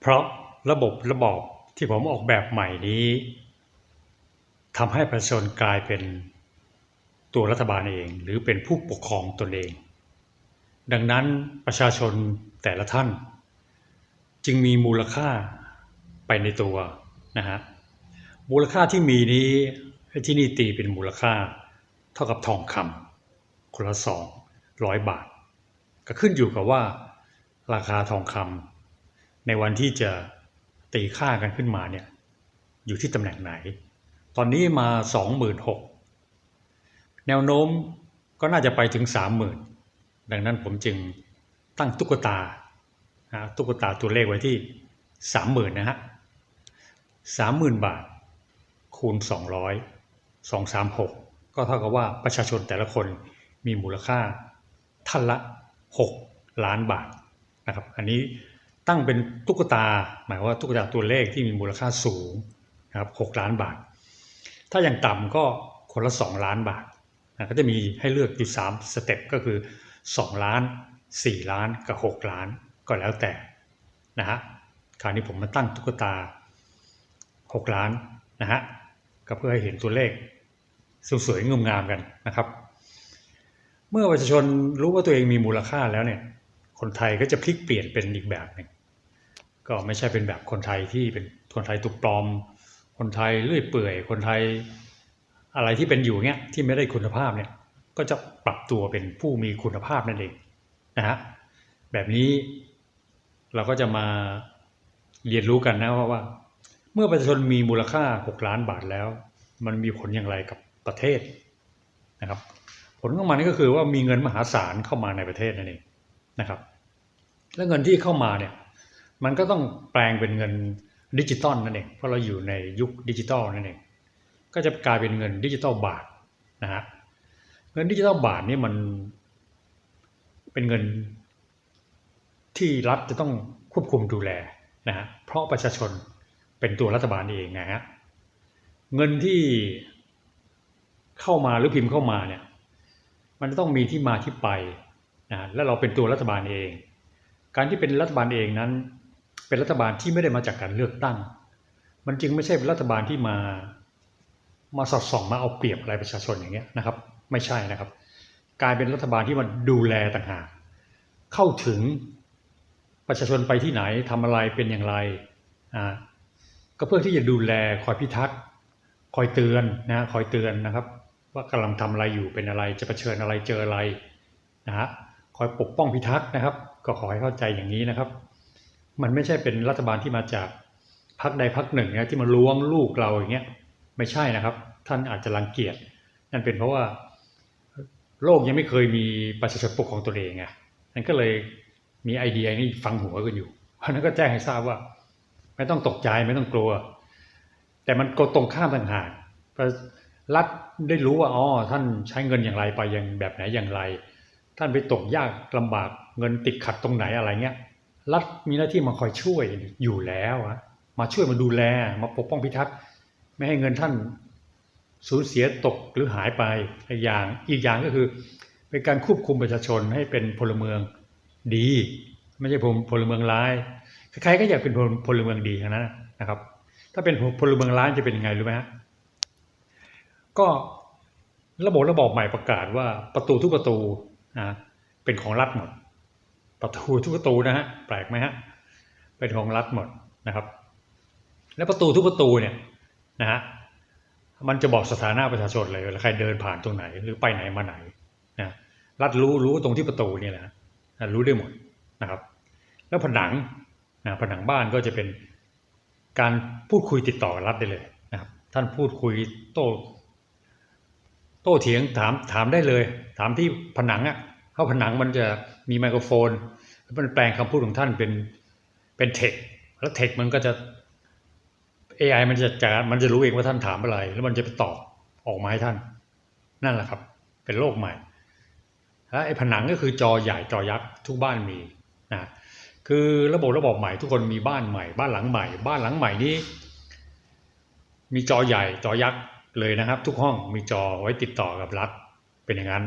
เพราะระบบระบอบที่ผมออกแบบใหม่นี้ทำให้ประชาชนกลายเป็นตัวรัฐบาลเอง หรือเป็นผู้ปกครองตนเอง ดังนั้นประชาชนแต่ละท่าน จึงมีมูลค่าไปในตัวนะฮะมูลค่าที่มีนี้ที่นี่ตีเป็นมูลค่า เท่ากับทองคำคนละสองร้อยบาท ก็ขึ้นอยู่กับว่า ราคาทองคำ ในวันที่จะตีค่ากันขึ้นมาเนี่ยอยู่ที่ตำแหน่งไหน ตอนนี้มา 26,000แนวโน้มก็น่าจะไปถึง 30,000 ดังนั้นผมจึงตั้งตุ๊กตาตุ๊กตาตัวเลขไว้ที่ 30,000 นะฮะ 30,000 บาท คูณ 200 236 ก็เท่ากับว่าประชาชนแต่ละคนมีมูลค่าท่านละ 6 ล้านบาทนะครับ อันนี้ ตั้งเป็นตุ๊กตา หมายว่าตุ๊กตาตัวเลขที่มีมูลค่าสูงนะครับ6ล้านบาท ถ้าอย่างต่ำก็คนละ 2 ล้านบาทนะก็จะมีให้เลือกอยู่3สเต็ปก็คือ 2 ล้าน 4 ล้านกับ 6 ล้านก็แล้วแต่นะฮะคราวนี้ผมมาตั้งตุ๊กตา 6 ล้านนะฮะก็เพื่อให้เห็นตัวเลขสวยๆงามๆกันนะครับ เมื่อประชาชนรู้ว่าตัวเองมีมูลค่าแล้วเนี่ย คนไทยก็จะพลิกเปลี่ยนเป็นอีกแบบหนึ่งก็ไม่ใช่เป็นแบบคนไทยที่เป็นคนไทยตุกปลอม คนไทยเลื่อยเปื่อย คนไทยอะไรที่เป็นอยู่เนี้ยที่ไม่ได้คุณภาพเนี่ยก็จะปรับตัวเป็นผู้มีคุณภาพนั่นเองนะฮะแบบนี้เราก็จะมาเรียนรู้กันนะว่าวาเมื่อประชาชนมีมูลค่า 6 ล้านบาทแล้ว มันมีผลอย่างไรกับประเทศนะครับ ผลของมันก็คือว่ามีเงินมหาศาลเข้ามาในประเทศนั่นเองนะครับ และเงินที่เข้ามาเนี่ยมันก็ต้องแปลงเป็นเงินดิจิตอลนั่นเองเพราะเราอยู่ในยุคดิจิตอลนั่นเองก็จะกลายเป็นเงินดิจิตอลบาทนะฮะเงินดิจิตอลบาทนี่มันเป็นเงินที่รัฐจะต้องควบคุมดูแลนะฮะเพราะประชาชนเป็นตัวรัฐบาลเองนะฮะเงินที่เข้ามาหรือพิมพ์เข้ามาเนี่ยมันจะต้องมีที่มาที่ไปนะและเราเป็นตัวรัฐบาลเอง การที่เป็นรัฐบาลเองนั้น เป็นรัฐบาลที่ไม่ได้มาจากการเลือกตั้ง มันจึงไม่ใช่เป็นรัฐบาลที่มามาสอดส่องมาเอาเปรียบอะไรประชาชนอย่างเงี้ยนะครับ ไม่ใช่นะครับ กลายเป็นรัฐบาลที่มันดูแลต่างหากเข้าถึงประชาชนไปที่ไหนทำอะไรเป็นอย่างไรอ่าก็เพื่อที่จะดูแลคอยพิทักษ์คอยเตือนนะคอยเตือนนะครับ ว่ากำลังทำอะไรอยู่เป็นอะไรจะเผชิญอะไรเจออะไรนะฮะคอยปกป้องพิทักษ์นะครับ ก็ขอให้เข้าใจอย่างนี้นะครับ มันไม่ใช่เป็นรัฐบาลที่มาจากพรรคใดพรรคหนึ่งนะที่มาล้วงลูกเราอย่างเงี้ยไม่ใช่นะครับ ท่านอาจจะรังเกียจนั่นเป็นเพราะว่า โลกยังไม่เคยมีประชาชนปกครองตัวเองไงนั่นก็เลยมีไอเดียนี่ฟังหัวกันอยู่เพราะนั้นก็แจ้งให้ทราบว่า ไม่ต้องตกใจไม่ต้องกลัว แต่มันก็ตรงข้ามต่างหากรัฐได้รู้ว่าอ๋อท่านใช้เงินอย่างไรไปอย่างแบบไหนอย่างไร ท่านไปตกยากลำบาก เงินติดขัดตรงไหนอะไรเงี้ยรัฐมีหน้าที่มาคอยช่วยอยู่แล้วะมาช่วยมาดูแลมาปกป้องพิทักษ์ไม่ให้เงินท่านสูญเสียตกหรือหายไปอีกอย่างอีกอย่างก็คือ เป็นการควบคุมประชาชนให้เป็นพลเมืองดี ไม่ใช่พลเมืองร้ายใครก็อยากเป็นพลเมืองดีทั้งนั้นนะครับ ถ้าเป็นพลเมืองร้ายจะเป็นยังไงรู้ไหมฮะก็ระบบระบอบใหม่ประกาศว่าประตูทุกประตูนะเป็นของรัฐหมด ประตูทุกประตูนะฮะแปลกไหมฮะเป็นของรัฐหมดนะครับ แล้วประตูทุกประตูเนี่ยนะฮะมันจะบอกสถานะประชาชนเลยใครเดินผ่านตรงไหนหรือไปไหนมาไหนนะรัฐรู้รู้ตรงที่ประตูนี่แหละรู้ได้หมดนะครับ แล้วผนังนะผนังบ้านก็จะเป็นการพูดคุยติดต่อกับรัฐได้เลยนะครับ ท่านพูดคุยโต้โต้เถียงถามถามได้เลย ถามที่ผนังอะ่ะเข้าผนังมันจะมีไมโครโฟนมันแปลงคำพูดของท่านเป็นเป็นเทคแล้วเทคมันก็จะ AI มันจะจะมันจะรู้เองว่าท่านถามอะไร แล้วมันจะไปตอบออกมาให้ท่าน นั่นแหละครับ เป็นโลกใหม่แล้วไอ้ผนังก็คือจอใหญ่จอยักษ์ทุกบ้านมีนะคือระบบระบบใหม่ทุกคนมีบ้านใหม่ บ้านหลังใหม่ บ้านหลังใหม่นี้ มีจอใหญ่จอยักษ์เลยนะครับ ทุกห้องมีจอไว้ติดต่อกับรัฐเป็นอย่างนั้น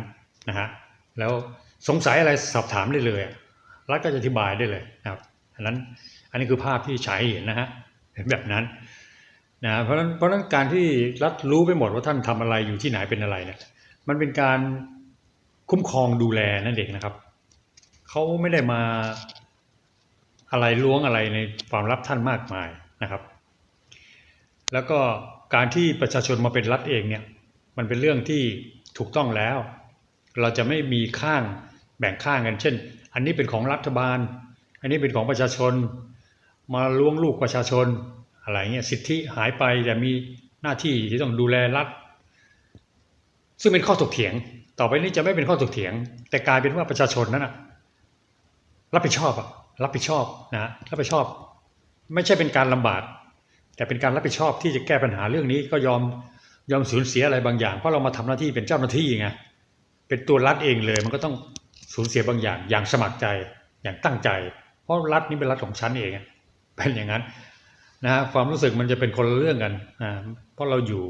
นะฮะ แล้วสงสัยอะไรสอบถามได้เลยรัฐก็จะอธิบายได้เลยนะครับอันนั้นอันนี้คือภาพที่ฉายให้เห็นนะฮะเห็นแบบนั้นนะเพราะนั้นเพราะฉะนั้นการที่รัฐรู้ไปหมดว่าท่านทำอะไรอยู่ที่ไหนเป็นอะไรเนี่ยมันเป็นการคุ้มครองดูแลนั่นเองนะครับเขาไม่ได้มาอะไรล้วงอะไรในความลับท่านมากมายนะครับ แล้วก็การที่ประชาชนมาเป็นรัฐเองเนี่ยมันเป็นเรื่องที่ถูกต้องแล้ว เราจะไม่มีข้างแบ่งข้างกัน เช่น อันนี้เป็นของรัฐบาล อันนี้เป็นของประชาชน มาล้วงลูกประชาชนอะไรเงี้ยสิทธิหายไปแต่มีหน้าที่ที่ต้องดูแลรัฐ ซึ่งเป็นข้อถกเถียง ต่อไปนี้จะไม่เป็นข้อถกเถียง แต่กลายเป็นว่าประชาชนนั้นนะรับผิดชอบอะรับผิดชอบนะรับผิดชอบ ไม่ใช่เป็นการลำบาก แต่เป็นการรับผิดชอบที่จะแก้ปัญหาเรื่องนี้ก็ยอมยอมสูญเสียอะไรบางอย่างเพราะเรามาทำหน้าที่เป็นเจ้าหน้าที่ไง เป็นตัวรัฐเองเลย มันก็ต้องสูญเสียบางอย่างอย่างสมัครใจอย่างตั้งใจ เพราะรัฐนี้เป็นรัฐของฉันเองเป็นอย่างนั้นนะฮะความรู้สึกมันจะเป็นคนละเรื่องกันอ่าเพราะเราอยู่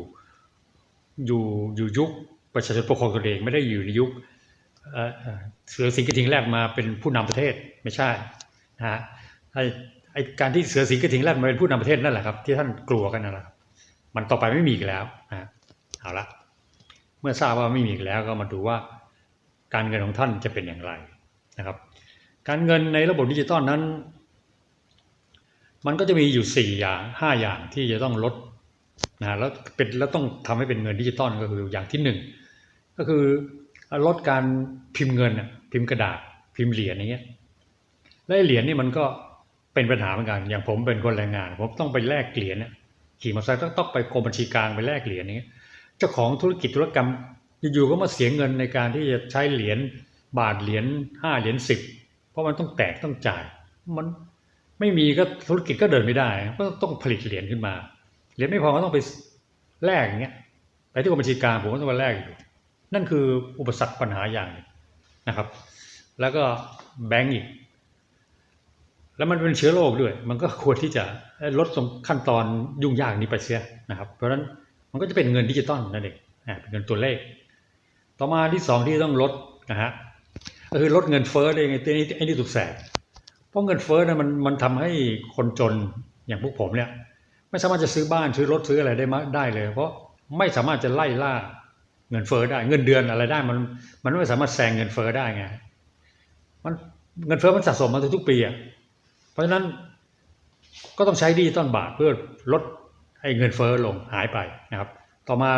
อยู่อยู่ยุคประชาชนปกครองตนเองไม่ได้อยู่ในยุคเสือสิงห์กระทิงแรกมาเป็นผู้นำประเทศไม่ใช่นะฮะไอไอการที่เสือสิงห์กระทิงแรกมาเป็นผู้นำประเทศนั่นแหละครับที่ท่านกลัวกันนั่นแหละครับมันต่อไปไม่มีอีกแล้วนะเอาละ เมื่อทราบว่าไม่มีอีกแล้วก็มาดูว่าการเงินของท่านจะเป็นอย่างไรนะครับ การเงินในระบบดิจิตอลนั้น มันก็จะมีอยู่สี่อย่างห้าอย่างที่จะต้องลดนะแล้วเป็นแล้วต้องทำให้เป็นเงินดิจิตอลก็คืออย่างที่หนึ่งก็คือลดการพิมพ์เงินน่ะพิมพ์กระดาษพิมพ์เหรียญอย่างเงี้ยและเหรียญนี่มันก็เป็นปัญหาเหมือนกัน อย่างผมเป็นคนแรงงาน ผมต้องไปแลกเหรียญเนี่ยขี่มอเตอร์ไซค์ต้องต้องไปกรมบัญชีกลางไปแลกเหรียญอย่างเงี้ย จ้าของธุรกิจธุรกรรมอยู่ๆก็มาเสียเงินในการที่จะใช้เหรียญบาทเหรียญห้าเหรียญสิบเพราะมันต้องแตกต้องจ่าย มันไม่มีก็ธุรกิจก็เดินไม่ได้ก็ต้องผลิตเหรียญขึ้นมาเหรียญไม่พอก็ต้องไปแลกอย่างเงี้ยไปที่กรมบัญชีกลางผมก็ต้องไปแลกอยู่นั่นคืออุปสรรคปัญหาอย่างหนึ่งนะครับ แล้วก็แบงก์อีก แล้วมันเป็นเชื้อโรคด้วย มันก็ควรที่จะลดขั้นตอนยุ่งยากนี้ไปเสียนะครับ เพราะฉะนั้น มันก็จะเป็นเงินดิจิตอลนั่นเองเป็นเงินตัวเลข ต่อมาที่สองที่ต้องลดนะฮะก็คือลดเงินเฟ้อได้ไงตัวนี้ไอ้นี่ถูกแสบเพราะเงินเฟ้อเนะมันมันทำให้คนจนอย่างพวกผมเนี่ยไม่สามารถจะซื้อบ้านซื้อรถซื้ออะไรได้มาได้เลย เพราะไม่สามารถจะไล่ล่าเงินเฟ้อได้เงินเดือนอะไรได้มันมันไม่สามารถแซงเงินเฟ้อได้ไงมันเงินเฟ้อมันสะสมมาทุกๆปีอะเพราะฉะนั้นก็ต้องใช้ดิจิตอลบาทเพื่อลด ให้เงินเฟ้อลงหายไปนะครับ ต่อมา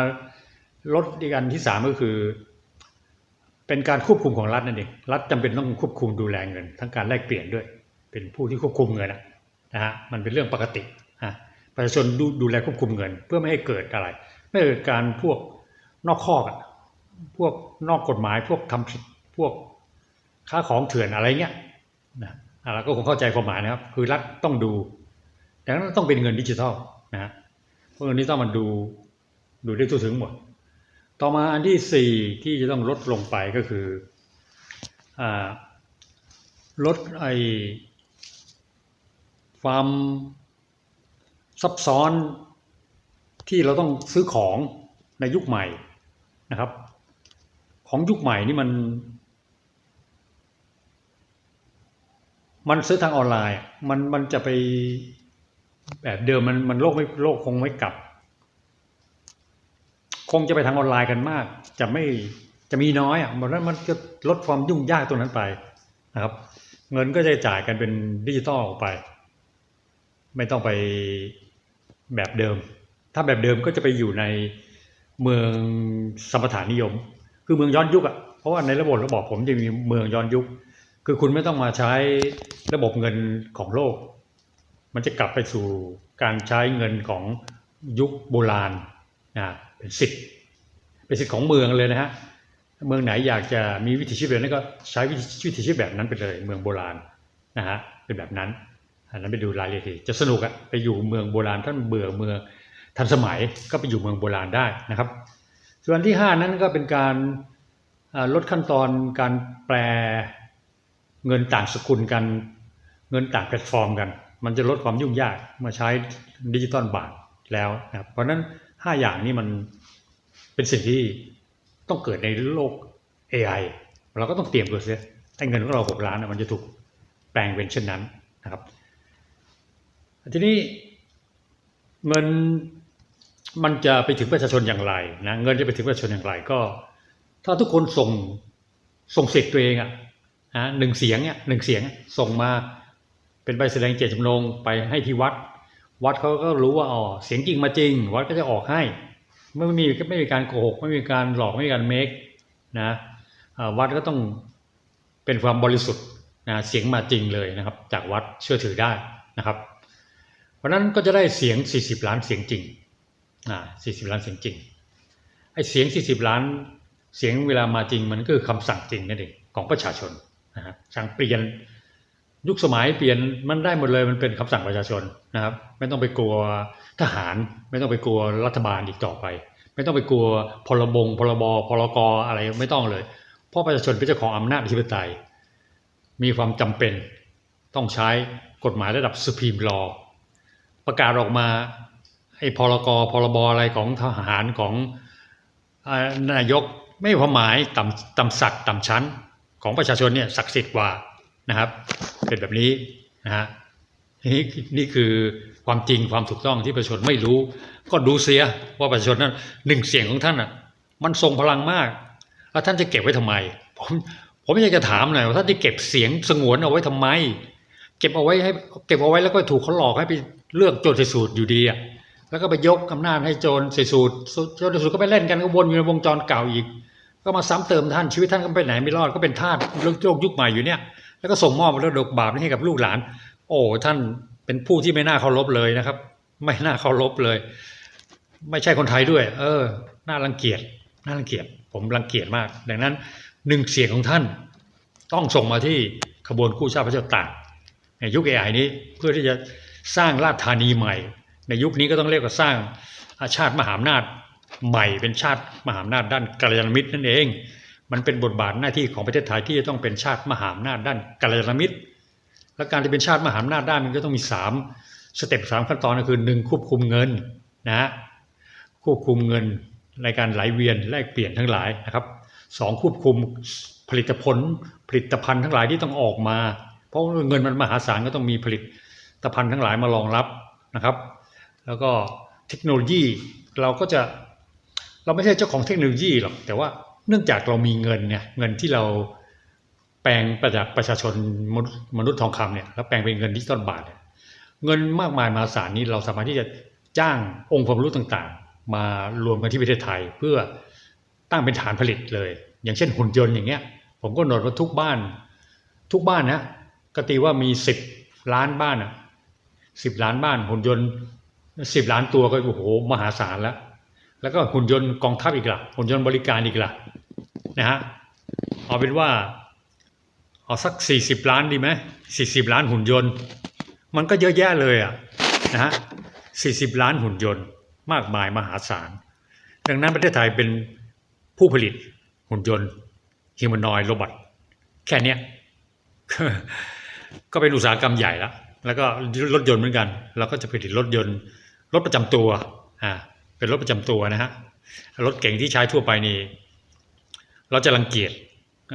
ลดอีกอันที่สามก็คือ เป็นการควบคุมของรัฐนั่นเองรัฐจำเป็นต้องควบคุมดูแลเงิน ทั้งการแลกเปลี่ยนด้วย เป็นผู้ที่ควบคุมเงินนะฮะมันเป็นเรื่องปกติอะประชาชนดูดูแลควบคุมเงิน เพื่อไม่ให้เกิดอะไร ไม่เกิดการพวกนอกข้อกอะพวกนอกกฎหมายพวกทำผิดพวกค้าของเถื่อนอะไรเงี้ยนะเราก็คงเข้าใจความหมายนะครับ คือรัฐต้องดูดังนั้นต้องเป็นเงินดิจิทัลนะฮะ พราะเงินนี้ต้องมันดูดูได้ทั่วถึงหมด ต่อมาอันที่สี่ที่จะต้องลดลงไปก็คืออลดไอความซับซ้อนที่เราต้องซื้อของในยุคใหม่นะครับ ของยุคใหม่นี่มัน มันซื้อทางออนไลน์มันมันจะไป แบบเดิมมันมันโลกไม่โลกคงไม่กลับ คงจะไปทางออนไลน์กันมาก จะไม่จะมีน้อยอะเพราะนั้นมันจะลดความยุ่งยากตรงนั้นไปนะครับ เงินก็จะจ่ายกันเป็นดิจิตอลออกไป ไม่ต้องไปแบบเดิม ถ้าแบบเดิมก็จะไปอยู่ในเมืองสมถานิยม คือเมืองย้อนยุคอะเพราะว่าในระบบระบอบผมจะมีเมืองย้อนยุค คือคุณไม่ต้องมาใช้ระบบเงินของโลก มันจะกลับไปสู่การใช้เงินของยุคโบราณนะเป็นสิทธิ์เป็นสิทธิ์ของเมืองเลยนะฮะเมืองไหนอยากจะมีวิถีชีวิตแบบนั้นก็ใช้วิถีวิถีชีวิตแบบนั้นไปเลย เมืองโบราณนะฮะเป็นแบบนั้นอันนั้นไปดูรายละเอียดจะสนุกอะไปอยู่เมืองโบราณท่านเบื่อเมืองทันสมัยก็ไปอยู่เมืองโบราณได้นะครับ ส่วนที่ห้านั้นก็เป็นการลดขั้นตอนการแปลเงินต่างสกุลกัน เงินต่างแพลตฟอร์มกัน มันจะลดความยุ่งยากเมื่อใช้ดิจิตอลบาทแล้วนะครับเพราะฉะนั้นห้าอย่างนี้มันเป็นสิ่งที่ต้องเกิดในโลก AI เราก็ต้องเตรียมตัวเสียไอ้เงินของเราหกล้านนะมันจะถูกแปลงเป็นเช่นนั้นนะครับ ทีนี้เงินมันจะไปถึงประชาชนอย่างไรนะเงินจะไปถึงประชาชนอย่างไรก็ ถ้าทุกคนส่งส่งสิทธิ์ตัวเองอะนะหนึ่งเสียงเนี่ยหนึ่งเสียงส่งมา เป็นใบแสดงเจตจำนงไปให้ที่วัด วัดเขาก็รู้ว่าอ๋อเสียงจริงมาจริง วัดก็จะออกให้ไม่มีไม่มีการโกหกไม่มีการหลอกไม่มีการเมคนะวัดก็ต้องเป็นความบริสุทธิ์นะเสียงมาจริงเลยนะครับ จากวัดเชื่อถือได้นะครับ เพราะฉะนั้นก็จะได้เสียง 40 ล้านเสียงจริงอ่า40 ล้านเสียงจริงไอ้เสียง 40 ล้านเสียงเวลามาจริงมันก็คือคำสั่งจริงนั่นเองของประชาชนนะฮะสั่งเปลี่ยน ยุคสมัยเปลี่ยนมันได้หมดเลยมันเป็นคำสั่งประชาชนนะครับ ไม่ต้องไปกลัวทหาร ไม่ต้องไปกลัวรัฐบาลอีกต่อไป ไม่ต้องไปกลัวพรบงพรบพรกอะไรไม่ต้องเลย เพราะประชาชนเป็นเจ้าของอำนาจอธิปไตย มีความจำเป็นต้องใช้กฎหมายระดับสุพรีมลอประกาศออกมาไอ้พรกพรบอะไรของทหารของอนายกไม่ความหมายต่ำต่ำศักดิ์ต่ำชั้นของประชาชนเนี่ยศักดิ์สิทธิ์กว่า นะครับเป็นแบบนี้นะฮะนี่นี่คือความจริงความถูกต้องที่ประชาชนไม่รู้ ก็ดูเสียว่าประชาชนนั้นหนึ่งเสียงของท่านอะมันทรงพลังมาก แล้วท่านจะเก็บไว้ทำไม ผมผมอยากจะถามหน่อยว่าท่านจะเก็บเสียงสงวนเอาไว้ทำไม เก็บเอาไว้ให้เก็บเอาไว้แล้วก็ถูกเขาหลอกให้ไปเลือกโจรใส่สูตรอยู่ดีอะแล้วก็ไปยกอำนาจให้โจรใส่สูตรโจรใส่สูตรก็ไปเล่นกันก็วนอยู่ในวงจรเก่าอีก ก็มาซ้ำเติมท่านชีวิตท่านก็ไปไหนไม่รอดก็เป็นทาสโลกยุคใหม่อยู่เนี่ย แล้วก็ส่งมอบมรดกบาปนี้ให้กับลูกหลาน โอ้ท่านเป็นผู้ที่ไม่น่าเคารพเลยนะครับ ไม่น่าเคารพเลย ไม่ใช่คนไทยด้วย เออ น่ารังเกียจน่ารังเกียจผมรังเกียจมาก ดังนั้นหนึ่งเสียงของท่าน ต้องส่งมาที่ขบวนกู้ชาติพระเจ้าตากในยุคเอไอนี้เพื่อที่จะสร้างราชธานีใหม่ ในยุคนี้ก็ต้องเรียกว่าสร้างอาชาติมหาอำนาจใหม่เป็นชาติมหาอำนาจด้านกัลยาณมิตรนั่นเอง มันเป็นบทบาทหน้าที่ของประเทศไทยที่จะต้องเป็นชาติมหาอำนาจด้านกัลยาณมิตร และการที่เป็นชาติมหาอำนาจด้านมันก็ต้องมีสามสเต็ปสามขั้นตอนก็คือหนึ่งควบคุมเงินนะฮะควบคุมเงินในการไหลเวียนแลกเปลี่ยนทั้งหลายนะครับสองควบคุมผลิตผลผลิตภัณฑ์ทั้งหลายที่ต้องออกมา เพราะเงินมันมหาศาลก็ต้องมีผลิตภัณฑ์ทั้งหลายมารองรับนะครับ แล้วก็เทคโนโลยีเราก็จะเราไม่ใช่เจ้าของเทคโนโลยีหรอกแต่ว่า เนื่องจากเรามีเงินเนี่ยเงินที่เราแปลงประจากประชาชนมนุษย์มนุษย์ทองคำเนี่ยแล้วแปลงเป็นเงินดิจิตอลบาทเนี่ยเงินมากมายมหาศาลนี้เราสามารถที่จะจ้างองค์ความรู้ต่างๆ มารวมกันที่ประเทศไทย เพื่อตั้งเป็นฐานผลิตเลย อย่างเช่นหุ่นยนต์อย่างเงี้ย ผมก็โนดว่าทุกบ้าน ทุกบ้านนะก็ตีว่ามีสิบล้านบ้านอะสิบล้านบ้านหุ่นยนต์สิบล้านตัวก็โอ้โหมหาศาลแล้ว แล้วก็หุ่นยนต์กองทัพอีกละหุ่นยนต์บริการอีกละนะฮะเอาเป็นว่าเอาสักสี่สิบล้านดีไหมสี่สิบล้านหุ่นยนต์ มันก็เยอะแยะเลยอะนะฮะสี่สิบล้านหุ่นยนต์มากมายมหาศาล ดังนั้นประเทศไทยเป็นผู้ผลิตหุ่นยนต์ฮิวแมนอยโรบอทแค่เนี้ยก็เป็นอุตสาหกรรมใหญ่แล้ว แล้วก็รถยนต์เหมือนกัน เราก็จะผลิตรถยนต์ รถประจำตัวอ่า เป็นรถประจำตัวนะฮะรถเก่งที่ใช้ทั่วไปนี่เราจะรังเกียจ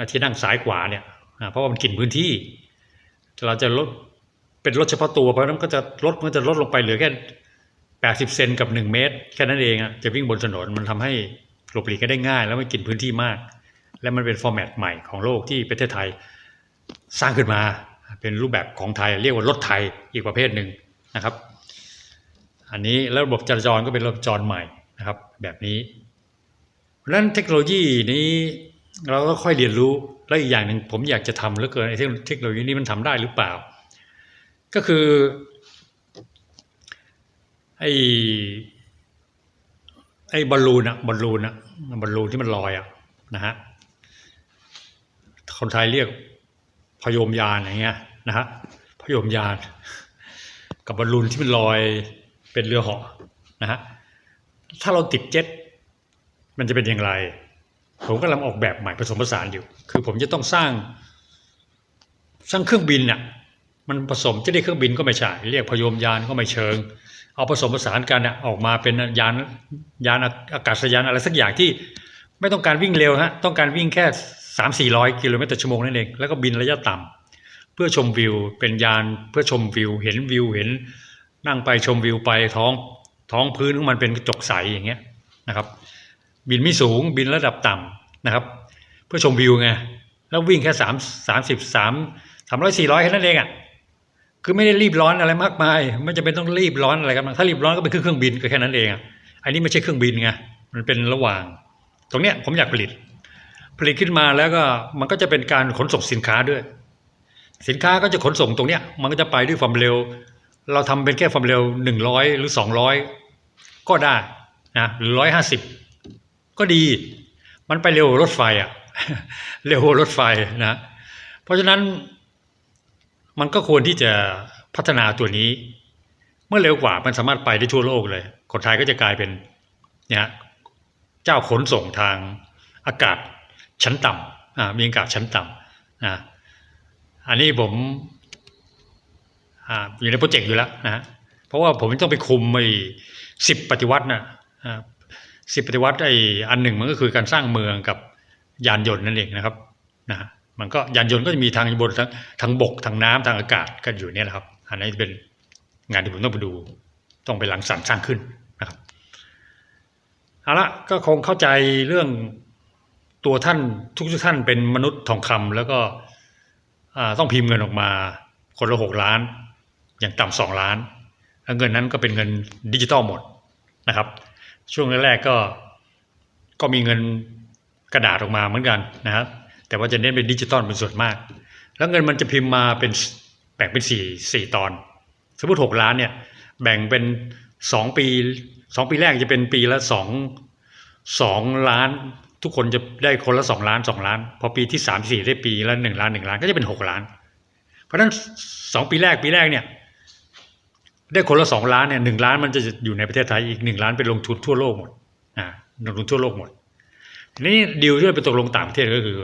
ที่นั่งซ้ายขวาเนี่ยเพราะว่ามันกินพื้นที่ เราจะลดเป็นรถเฉพาะตัวเพราะนั้นก็จะลดมันจะลดลงไปเหลือแค่แปดสิบเซนกับหนึ่งเมตรแค่นั้นเองอะจะวิ่งบนถนนมันทำให้หลบหลีกกันได้ง่าย แล้วไม่กินพื้นที่มาก และมันเป็นฟอร์แมตใหม่ของโลกที่ประเทศไทยสร้างขึ้นมา เป็นรูปแบบของไทยเรียกว่ารถไทยอีกประเภทหนึ่งนะครับ อันนี้แล้วระบบจราจรก็เป็นระบบจรใหม่นะครับ แบบนี้ เพราะฉะนั้นเทคโนโลยีนี้เราก็ค่อยเรียนรู้และอีกอย่างหนึ่งผมอยากจะทำเหลือเกินไอ้เทคโนโลยีนี้มันทำได้หรือเปล่า ก็คือไอ้ไอ้บอลลูนอะบอลลูนอะบอลลูนที่มันลอยอะนะฮะคนไทยเรียกพยมยานอย่างเงี้ยนะฮะพยมยาน กับบอลลูนที่มันลอย เป็นเรือเหาะนะฮะถ้าเราติดเจ็ตมันจะเป็นอย่างไร ผมกำลังออกแบบใหม่ผสมผสานอยู่ คือผมจะต้องสร้าง สร้างเครื่องบินน่ะมันผสมจะได้เครื่องบินก็ไม่ใช่เรียกพยมยานก็ไม่เชิง เอาผสมผสานกันน่ะออกมาเป็นยานยานอากาศยานอะไรสักอย่างที่ไม่ต้องการวิ่งเร็วฮะต้องการวิ่งแค่สามสี่ร้อยกิโลเมตรต่อชั่วโมงนั่นเองแล้วก็บินระยะต่ำเพื่อชมวิวเป็นยานเพื่อชมวิว เห็นวิวเห็น นั่งไปชมวิวไปท้องท้องพื้นของมันเป็นกระจกใสอย่างเงี้ยนะครับ บินไม่สูงบินระดับต่ำนะครับ เพื่อชมวิวไงแล้ววิ่งแค่สามสามสิบสามสามร้อยสี่ร้อยแค่นั้นเองอะคือไม่ได้รีบร้อนอะไรมากมายไม่จำเป็นต้องรีบร้อนอะไรกันถ้ารีบร้อนก็เป็นเครื่องบินก็แค่นั้นเองอะอันนี้ไม่ใช่เครื่องบินไงมันเป็นระหว่าง ตรงเนี้ยผมอยากผลิต ผลิตขึ้นมาแล้วก็มันก็จะเป็นการขนส่งสินค้าด้วย สินค้าก็จะขนส่งตรงเนี้ยมันก็จะไปด้วยความเร็ว เราทำเป็นแค่ความเร็วหนึ่งร้อยหรือสองร้อยก็ได้นะหรือร้อยห้าสิบก็ดี มันไปเร็วรถไฟอะเร็วรถไฟนะเพราะฉะนั้นมันก็ควรที่จะพัฒนาตัวนี้ เมื่อเร็วกว่ามันสามารถไปได้ทั่วโลกเลยคนไทยก็จะกลายเป็นเนี่ยเจ้าขนส่งทางอากาศชั้นต่ำอ่ามีอากาศชั้นต่ำนะอันนี้ผม อยู่ในโปรเจกต์อยู่แล้วนะฮะเพราะว่าผมต้องไปคุมไอ้สิบปฏิวัตินะสิบปฏิวัติไอ้อันหนึ่งมันก็คือการสร้างเมืองกับยานยนต์นั่นเองนะครับนะฮะมันก็ยานยนต์ก็จะมีทางบนทางทางบกทางน้ำทางอากาศกันอยู่เนี่ยนะครับ อันนี้เป็นงานที่ผมต้องไปดู ต้องไปหลังสรรสร้างขึ้นนะครับเอาละก็คงเข้าใจเรื่องตัวท่านทุกทุกท่านเป็นมนุษย์ทองคำแล้วก็ต้องพิมพ์เงินออกมาคนละหกล้าน อย่างต่ำสองล้านแล้วเงินนั้นก็เป็นเงินดิจิตอลหมดนะครับ ช่วงแรกๆก็ก็มีเงินกระดาษออกมาเหมือนกันนะครับ แต่ว่าจะเน้นเป็นดิจิตอลเป็นส่วนมาก แล้วเงินมันจะพิมพ์มาเป็นแบ่งเป็นสี่สี่ตอน สมมติหกล้านเนี่ยแบ่งเป็นสองปีสองปีแรกจะเป็นปีละสองสองล้าน ทุกคนจะได้คนละสองล้านสองล้าน พอปีที่สามสี่ได้ปีละหนึ่งล้านหนึ่งล้านก็จะเป็นหกล้าน เพราะฉะนั้นสองปีแรกปีแรกเนี่ย ได้คนละสองล้านเนี่ยหนึ่งล้านมันจะอยู่ในประเทศไทยอีกหนึ่งล้านไปลงทุนทั่วโลกหมดอ่าลงทุนทั่วโลกหมดทีนี้ดีลที่เราไปตกลงต่างประเทศก็คือ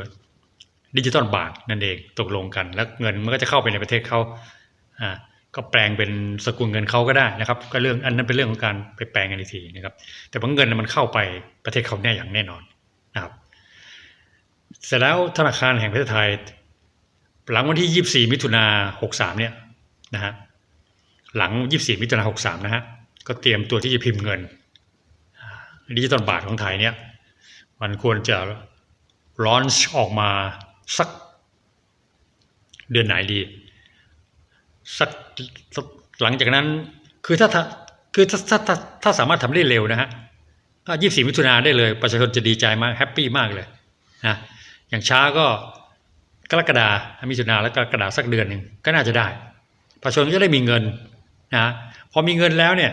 ดิจิตอลบาทนั่นเองตกลงกัน แล้วเงินมันก็จะเข้าไปในประเทศเขาอ่าก็แปลงเป็นสกุลเงินเขาก็ได้นะครับ ก็เรื่องอันนั้นเป็นเรื่องของการไปแปลงกันทีนะครับ แต่ว่าเงินมันเข้าไปประเทศเขาแน่อย่างแน่นอนนะครับ เสร็จแล้วธนาคารแห่งประเทศไทย หลังวันที่ 24 มิถุนา63 เนี่ยนะฮะ หลัง 24 มิถุนา63 นะฮะ ก็เตรียมตัวที่จะพิมพ์เงินดิจิตอลบาทของไทยเนี่ย มันควรจะร้อนออกมาสักเดือนไหนดี สักหลังจากนั้นคือถ้าถ้าคือถ้าถ้าถ้าถ้าสามารถทำได้เร็วนะฮะก็24มิถุนาได้เลย ประชาชนจะดีใจมากแฮปปี้มากเลยนะอย่างช้าก็กรกฎามิถุนาแล้วกรกฎาสักเดือนหนึ่งก็น่าจะได้ ประชาชนก็จะได้มีเงิน นะพอมีเงินแล้วเนี่ย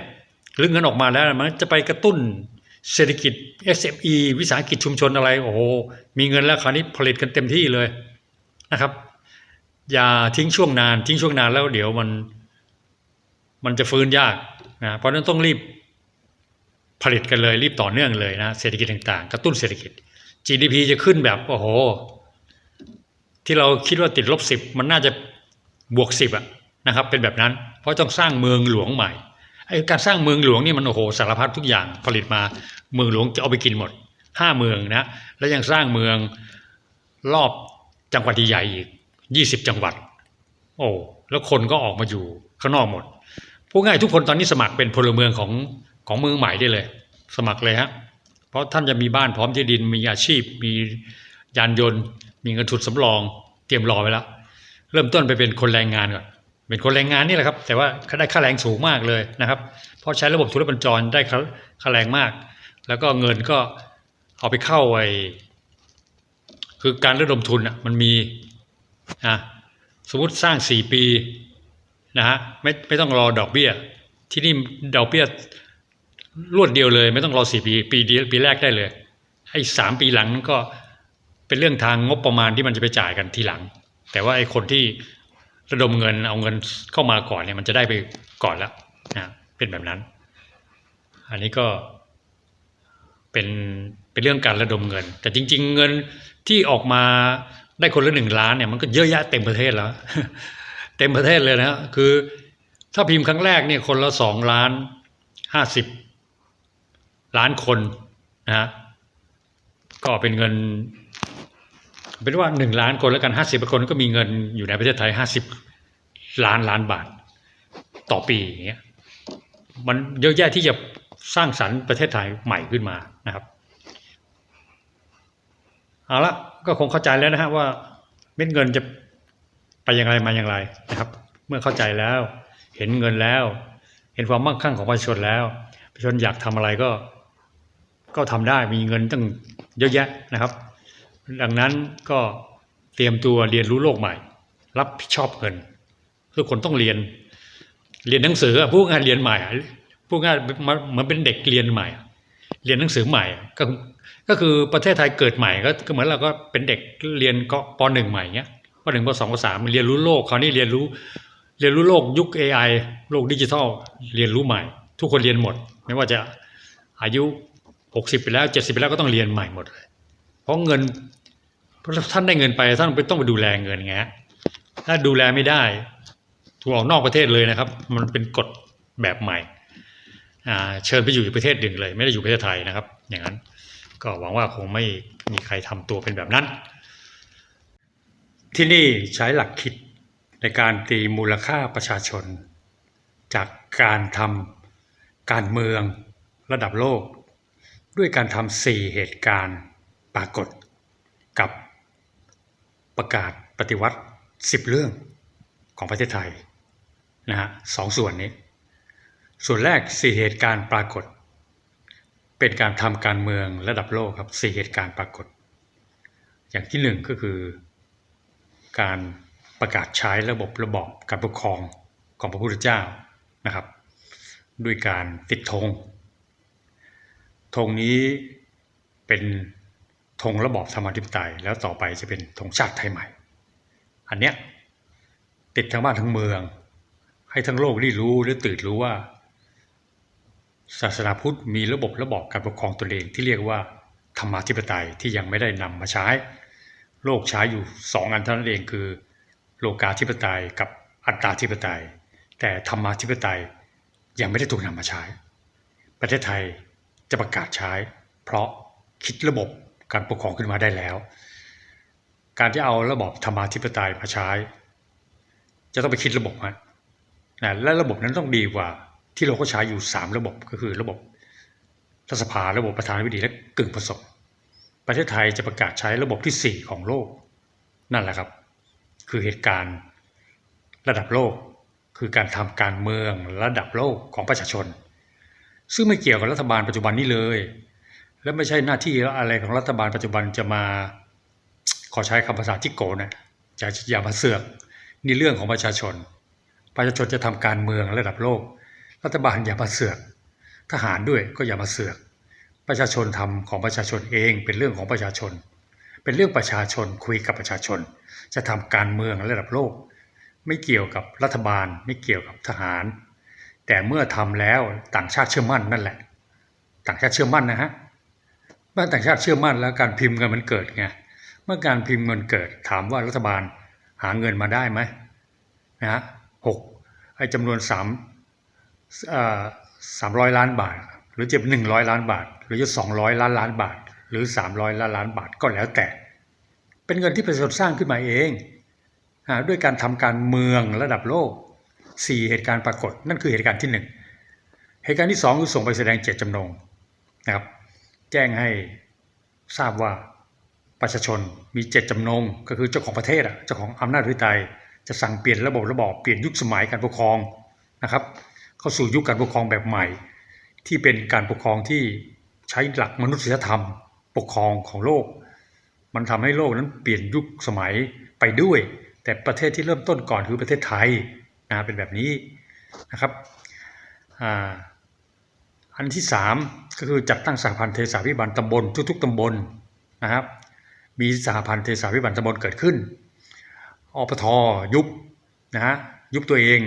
หรือเงินออกมาแล้วมันจะไปกระตุ้นเศรษฐกิจ SME วิสาหกิจชุมชนอะไรโอ้โหมีเงินแล้วคราวนี้ผลิตกันเต็มที่เลยนะครับ อย่าทิ้งช่วงนานทิ้งช่วงนานแล้วเดี๋ยวมัน มันจะฟื้นยากนะเพราะฉะนั้นต้องรีบผลิตกันเลยรีบต่อเนื่องเลยนะเศรษฐกิจต่างๆ กระตุ้นเศรษฐกิจ GDP จะขึ้นแบบโอ้โห ที่เราคิดว่าติดลบสิบมันน่าจะบวกสิบอะ นะครับเป็นแบบนั้น เพราะต้องสร้างเมืองหลวงใหม่ไอ้การสร้างเมืองหลวงนี่มันโอ้โหสารพัดทุกอย่างผลิตมาเมืองหลวงจะเอาไปกินหมดห้าเมืองนะแล้วยังสร้างเมืองรอบจังหวัดใหญ่อีกยี่สิบจังหวัด โอ้แล้วคนก็ออกมาอยู่ข้างนอกหมดพูดง่ายทุกคนตอนนี้สมัครเป็นพลเมืองของของเมืองใหม่ได้เลย สมัครเลยฮะเพราะท่านจะมีบ้านพร้อมที่ดินมีอาชีพ มียานยนต์ มีเงินทุนสำรอง เตรียมรอไว้แล้วเริ่มต้นไปเป็นคนแรงงานก่อน เป็นคนแรงงานนี่แหละครับ แต่ว่าได้ค่าแรงสูงมากเลยนะครับ เพราะใช้ระบบธุรบัญจรได้ค่าแรงมาก แล้วก็เงินก็เอาไปเข้าไอ้คือการระดมทุนอะมันมีอะสมมติสร้างสี่ปีนะฮะไม่ไม่ต้องรอดอกเบี้ย ที่นี่ดอกเบี้ยรวดเดียวเลย ไม่ต้องรอสี่ปี ปีเดียวปีแรกได้เลยไอ้สามปีหลังนั้นก็เป็นเรื่องทางงบประมาณที่มันจะไปจ่ายกันทีหลัง แต่ว่าไอ้คนที่ ระดมเงินเอาเงินเข้ามาก่อนเนี่ยมันจะได้ไปก่อนแล้วนะเป็นแบบนั้น อันนี้ก็เป็นเป็นเรื่องการระดมเงิน แต่จริง ๆ เงินที่ออกมาได้คนละหนึ่งล้านเนี่ยมันก็เยอะแยะเต็มประเทศแล้ว เต็มประเทศเลยนะคือ ถ้าพิมพ์ครั้งแรกเนี่ยคนละสองล้านห้าสิบล้านคนนะฮะก็เป็นเงิน เป็นว่าหนึ่งล้านคนแล้วกันห้าสิบคนก็มีเงินอยู่ในประเทศไทยห้าสิบล้านล้านบาท ต่อปีอย่างเงี้ยมันเยอะแยะที่จะสร้างสรรค์ประเทศไทยใหม่ขึ้นมานะครับเอาละก็คงเข้าใจแล้วนะฮะว่าเม็ดเงินจะไปอย่างไรมาอย่างไรนะครับ เมื่อเข้าใจแล้ว เห็นเงินแล้ว เห็นความมั่งคั่งของประชาชนแล้วประชาชนอยากทำอะไรก็ ก็ทำได้มีเงินตั้งเยอะแยะนะครับ ดังนั้นก็เตรียมตัวเรียนรู้โลกใหม่ รับผิดชอบเงินทุกคนต้องเรียน เรียนหนังสืออะพูดง่ายเรียนใหม่อะพูดง่านเหมือนเป็นเด็กเรียนใหม่ เรียนหนังสือใหม่ก็ก็คือประเทศไทยเกิดใหม่ก็ก็เหมือนเราก็เป็นเด็กเรียนก็ปหนึ่งใหม่เงี้ยปหนึ่งปสองปสามเรียนรู้โลกคราวนี้เรียนรู้ เรียนรู้โลกยุค AI โลกดิจิทัลเรียนรู้ใหม่ ทุกคนเรียนหมด ไม่ว่าจะอายุหกสิบไปแล้วเจ็ดสิบไปแล้วก็ต้องเรียนใหม่หมดเลยเพราะเงิน เพราะท่านได้เงินไปท่านต้องไปดูแลเงินไงถ้าดูแลไม่ได้ ถูกออกนอกประเทศเลยนะครับ มันเป็นกฎแบบใหม่เชิญไปอยู่อีกประเทศหนึ่งเลย ไม่ได้อยู่ประเทศไทยนะครับ อย่างนั้น ก็หวังว่าคงไม่มีใครทำตัวเป็นแบบนั้น ที่นี่ใช้หลักคิดในการตีมูลค่าประชาชน จากการทำการเมืองระดับโลก ด้วยการทำสี่เหตุการณ์ปรากฏ ประกาศปฏิวัติสิบเรื่องของประเทศไทยนะฮะสองส่วนนี้ ส่วนแรกสี่เหตุการณ์ปรากฏ เป็นการทำการเมืองระดับโลกครับสี่เหตุการณ์ปรากฏ อย่างที่หนึ่งก็คือ การประกาศใช้ระบบระบอบการปกครองของพระพุทธเจ้านะครับ ด้วยการติดธงธงนี้เป็น ธงระบอบธรรมาธิปไตย แล้วต่อไปจะเป็นธงชาติไทยใหม่ อันเนี้ยติดทั้งบ้านทั้งเมือง ให้ทั้งโลกได้รู้หรือตื่นรู้ว่า ศาสนาพุทธมีระบบระบอบการปกครองตนเองที่เรียกว่าธรรมาธิปไตยที่ยังไม่ได้นำมาใช้ โลกใช้อยู่สองอันเท่านั้นเองคือ โลกาธิปไตยกับอัตตาธิปไตย แต่ธรรมาธิปไตยยังไม่ได้ถูกนำมาใช้ ประเทศไทยจะประกาศใช้ เพราะคิดระบบ การปกครองขึ้นมาได้แล้ว การที่เอาระบบธรรมาธิปไตยมาใช้ จะต้องไปคิดระบบฮะนะและระบบนั้นต้องดีกว่า ที่เราก็ใช้อยู่ 3 ระบบก็คือระบบรัฐสภาระบบประธานาธิบดีและกึ่งผสมประเทศไทยจะประกาศใช้ระบบที่ 4 ของโลก นั่นแหละครับ คือเหตุการณ์ระดับโลก คือการทำการเมืองระดับโลกของประชาชน ซึ่งไม่เกี่ยวกับรัฐบาลปัจจุบันนี้เลย และไม่ใช่หน้าที่อะไรของรัฐบาลปัจจุบันจะมาขอใช้คำภาษาที่โกนะจะอย่ามาเสือกนี่เรื่องของประชาชน ประชาชนจะทำการเมืองระดับโลก รัฐบาลอย่ามาเสือก ทหารด้วยก็อย่ามาเสือก ประชาชนทำของประชาชนเองเป็นเรื่องของประชาชน เป็นเรื่องประชาชนคุยกับประชาชน จะทำการเมืองระดับโลก ไม่เกี่ยวกับรัฐบาลไม่เกี่ยวกับทหาร แต่เมื่อทำแล้วต่างชาติเชื่อมั่นนั่นแหละ ต่างชาติเชื่อมั่นนะฮะ เมื่อต่างชาติเชื่อมั่นแล้วการพิมพ์กันมันเกิดไงเมื่อการพิมพ์เงินเกิดถามว่ารัฐบาลหาเงินมาได้ไหมนะฮะหกไอ้จำนวนสามสามร้อยล้านบาท หรือจะหนึ่งร้อยล้านบาท หรือจะสองร้อยล้านล้านบาท หรือสามร้อยล้านล้านบาทก็แล้วแต่ เป็นเงินที่ประชาชนสร้างขึ้นมาเองอาด้วยการทำการเมืองระดับโลกสี่เหตุการณ์ปรากฏ นั่นคือเหตุการณ์ที่หนึ่งเหตุการณ์ที่สองคือส่งไปแสดงเจตจำนงนะครับ แจ้งให้ทราบว่าประชาชนมีเจตจำนง ก็คือเจ้าของประเทศอะเจ้าของอำนาจอธิปไตยจะสั่งเปลี่ยนระบบระบอบเปลี่ยนยุคสมัยการปกครองนะครับ เข้าสู่ยุคการปกครองแบบใหม่ ที่เป็นการปกครองที่ใช้หลักมนุษยธรรม ปกครองของโลก มันทำให้โลกนั้นเปลี่ยนยุคสมัยไปด้วย แต่ประเทศที่เริ่มต้นก่อนคือประเทศไทยนะเป็นแบบนี้นะครับอ่า อันที่สามก็คือจัดตั้งสหพันธ์เทศาพิบัลตำบลทุก ๆตำบลนะครับ มีสหพันธ์เทศาพิบัลตำบลเกิดขึ้นอปทยุบนะฮะยุบตัวเอง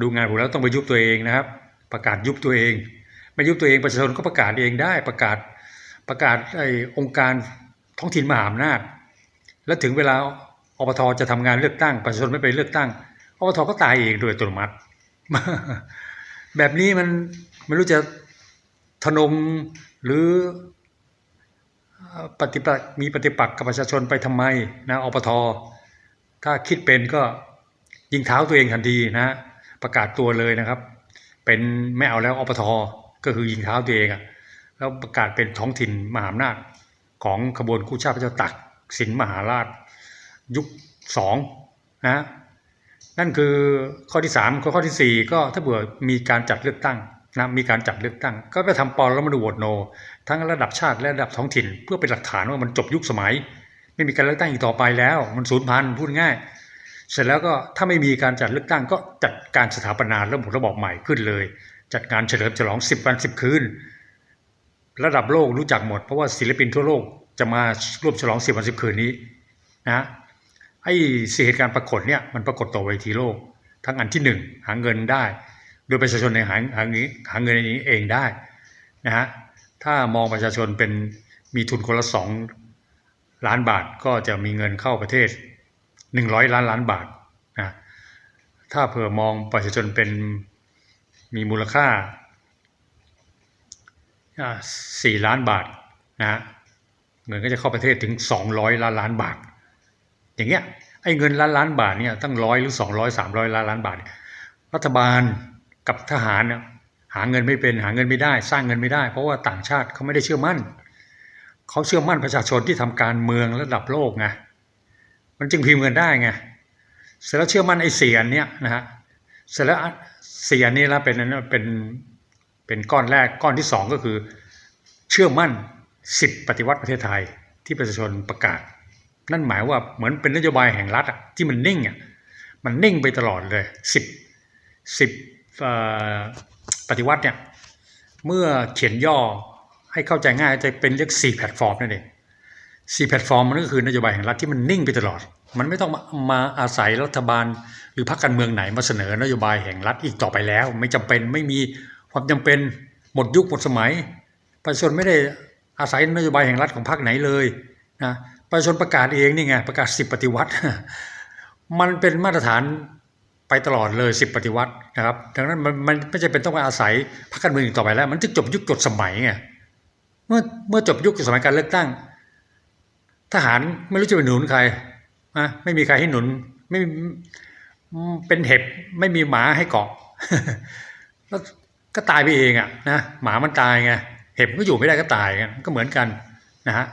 ดูงานผมแล้วต้องไปยุบตัวเองนะครับ ประกาศยุบตัวเองไม่ยุบตัวเองประชาชนก็ประกาศเองได้ประกาศประกาศไอ้องค์การท้องถิ่นมหาอำนาจ แล้วถึงเวลาอปทจะทำงานเลือกตั้งประชาชนไม่ไปเลือกตั้งอปทก็ตายเองโดยอัตโนมัติ แบบนี้มันไม่รู้จะ ทนงหรือปฏิปักษ์มีปฏิปักษ์กับประชาชนไปทำไมนะอปทถ้าคิดเป็นก็ยิงเท้าตัวเองทันทีนะประกาศตัวเลยนะครับ เป็นไม่เอาแล้วอปทก็คือยิงเท้าตัวเองอะแล้วประกาศเป็นท้องถิ่นมหาอำนาจของขบวนกู้ชาติพระเจ้าตากสินมหาราช ยุคสองนะนั่นคือข้อที่สามข้อที่สี่ก็ถ้าเผื่อมีการจัดเลือกตั้ง นะมีการจัดเลือกตั้ง ก็ไปทำปอแล้วมาดูโหวตโน ทั้งระดับชาติและระดับท้องถิ่น เพื่อเป็นหลักฐานว่ามันจบยุคสมัย ไม่มีการเลือกตั้งอีกต่อไปแล้ว มันสูญพันธุ์พูดง่าย เสร็จแล้วก็ถ้าไม่มีการจัดเลือกตั้งก็จัดการสถาปนาระบบระบอบใหม่ขึ้นเลย จัดงานเฉลิมฉลอง 10 วัน10 คืน ระดับโลกรู้จักหมดเพราะว่าศิลปินทั่วโลกจะมาร่วมฉลอง 10 วัน10 คืนนี้นะไอ้เหตุการณ์ปรากฏเนี่ยมันปรากฏต่อเวทีโลก ทั้งอันที่หนึ่งหาเงินได้ โดยประชาชนในหาหานี้หาเงินในนี้เองได้นะฮะถ้ามองประชาชนเป็นมีทุนคนละสองล้านบาทก็จะมีเงินเข้าประเทศ 100 ล้านล้านบาทนะถ้าเผื่อมองประชาชนเป็นมีมูลค่าสี่ล้านบาทนะฮะเงินก็จะเข้าประเทศถึง 200 ล้านล้านบาท อย่างเงี้ยไอ้เงินล้านล้านบาทเนี่ยตั้งร้อยหรือ 200 300 ล้านล้านบาท รัฐบาล กับทหารเนี่ยหาเงินไม่เป็นหาเงินไม่ได้ สร้างเงินไม่ได้ เพราะว่าต่างชาติเขาไม่ได้เชื่อมั่นเขาเชื่อมั่นประชาชนที่ทำการเมืองระดับโลกไงมันจึงพิมพ์เงินได้ไงเสร็จแล้วเชื่อมั่นไอ้เสียนเนี่ยนะฮะเสร็จแล้วเสียนนี่แล้วเป็นเป็นเป็นก้อนแรกก้อนที่สองก็คือ เชื่อมั่นสิบปฏิวัติประเทศไทยที่ประชาชนประกาศ นั่นหมายว่าเหมือนเป็นนโยบายแห่งรัฐอะที่มันนิ่งอะมันนิ่งไปตลอดเลยสิบสิบ ปฏิวัติเนี่ยเมื่อเขียนย่อให้เข้าใจง่ายจะเป็นเรียกสี่แพลตฟอร์มนั่นเองสี่แพลตฟอร์มมันก็คือนโยบายแห่งรัฐที่มันนิ่งไปตลอด มันไม่ต้องมามาอาศัยรัฐบาล หรือพรรคการเมืองไหนมาเสนอนโยบายแห่งรัฐอีกต่อไปแล้ว ไม่จำเป็นไม่มีความจำเป็นหมดยุคหมดสมัย ประชาชนไม่ได้อาศัยนโยบายแห่งรัฐของพรรคไหนเลยนะประชาชนประกาศเองนี่ไงประกาศสิบปฏิวัติ มันเป็นมาตรฐาน ตลอดเลยสิบปฏิวัตินะครับดังนั้นมันมันไม่จำเป็นต้องอาศัยพรรคการเมืองต่อไปแล้ว มันจะจบยุคจบสมัยไงเมื่อเมื่อจบยุคสมัยการเลือกตั้ง ทหารไม่รู้จะไปหนุนใครนะไม่มีใครให้หนุนไม่เป็นเห็บไม่มีหมาให้เกาะแล้วก็ตายไปเองอะนะหมามันตายไงเห็บก็อยู่ไม่ได้ก็ตายกันก็เหมือนกันนะฮะ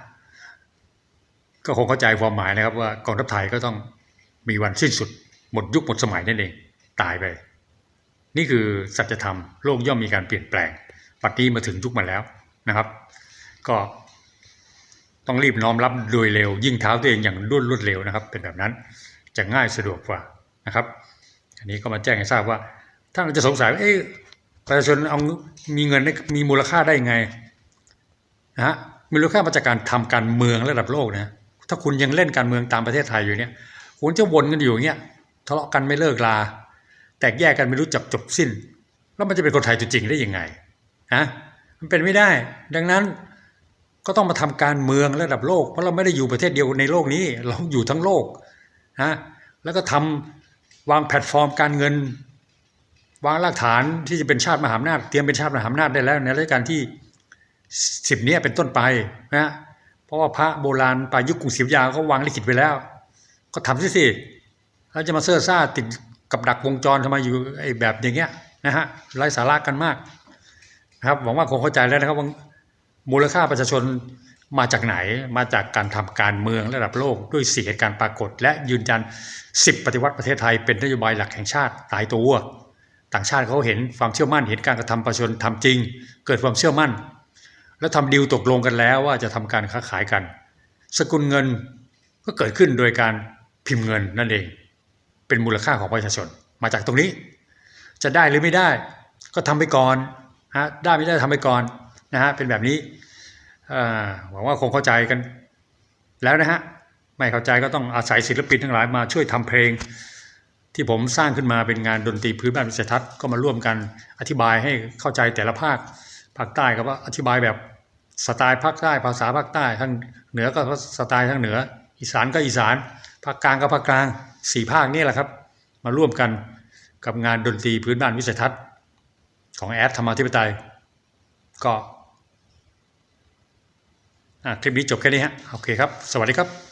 ก็คงเข้าใจความหมายนะครับว่ากองทัพไทยก็ต้องมีวันสิ้นสุด หมดยุคหมดสมัยนั่นเองตายไป นี่คือสัจธรรมโลกย่อมมีการเปลี่ยนแปลงปัจจุบันมาถึงยุคมาแล้วนะครับ ก็ต้องรีบน้อมรับโดยเร็ว ยิ่งเท้าตัวเองอย่างรวดรวดเร็วนะครับ เป็นแบบนั้นจะง่ายสะดวกกว่านะครับ อันนี้ก็มาแจ้งให้ทราบว่า ถ้าเราจะสงสัยว่าเอ๊ะประชาชนเอามีเงินมีมูลค่าได้ไงนะฮะมูลค่ามาจากการทำการเมืองระดับโลกนะถ้าคุณยังเล่นการเมืองตามประเทศไทยอยู่เนี่ยคุณจะวนกันอยู่อย่างเงี้ย ทะเลาะกันไม่เลิกลา แตกแยกกันไม่รู้จักจบสิ้น แล้วมันจะเป็นคนไทยตัวจริงได้ยังไงฮะมันเป็นไม่ได้ ดังนั้นก็ต้องมาทำการเมืองระดับโลก เพราะเราไม่ได้อยู่ประเทศเดียวในโลกนี้ เราอยู่ทั้งโลกนะแล้วก็ทำวางแพลตฟอร์มการเงิน วางรากฐานที่จะเป็นชาติมหาอำนาจเตรียมเป็นชาติมหาอำนาจได้แล้วในรัชกาลที่สิบนี้เป็นต้นไปนะเพราะว่าพระโบราณปลายุคกรุงศรีอยุธยาก็วางลิขิตไว้แล้ว ก็ทำสิสิ แล้วจะมาเซ่อซ่าติดกับดักวงจรทำไมอยู่ไอ้แบบอย่างเงี้ยนะฮะไร้สาระกันมากนะครับหวังว่าคงเข้าใจแล้วนะครับว่ามูลค่าประชาชนมาจากไหนมาจากการทำการเมืองระดับโลกด้วยสี่เหตุการณ์ปรากฏ และยืนยัน 10 ปฏิวัติประเทศไทยเป็นนโยบายหลักแห่งชาติตายตัว ต่างชาติเขาเห็นความเชื่อมั่นเห็นการกระทำประชาชนทำจริง เกิดความเชื่อมั่น แล้วทำดีลตกลงกันแล้วว่าจะทำการค้าขายกัน สกุลเงินก็เกิดขึ้นโดยการพิมพ์เงินนั่นเอง เป็นมูลค่าของประชาชน มาจากตรงนี้ จะได้หรือไม่ได้ ก็ทำไปก่อนฮะได้ไม่ได้ทำไปก่อนนะฮะเป็นแบบนี้หวังว่าคงเข้าใจกันแล้วนะฮะไม่เข้าใจก็ต้องอาศัยศิลปินทั้งหลายมาช่วยทำเพลง ที่ผมสร้างขึ้นมาเป็นงานดนตรีพื้นบ้านวิสัยทัศน์ก็มาร่วมกันอธิบายให้เข้าใจแต่ละภาคภาคใต้ก็ว่าอธิบายแบบสไตล์ภาคใต้ภาษาภาคใต้ทางเหนือก็สไตล์ทางเหนือ อีสานก็อีสานภาคกลางก็ภาคกลาง สี่ภาคนี่แหละครับ มาร่วมกันกับงานดนตรีพื้นบ้านวิสัยทัศน์ ของแอดธรรมาธิปไตย ก็คลิปนี้จบแค่นี้ฮะโอเคครับ สวัสดีครับ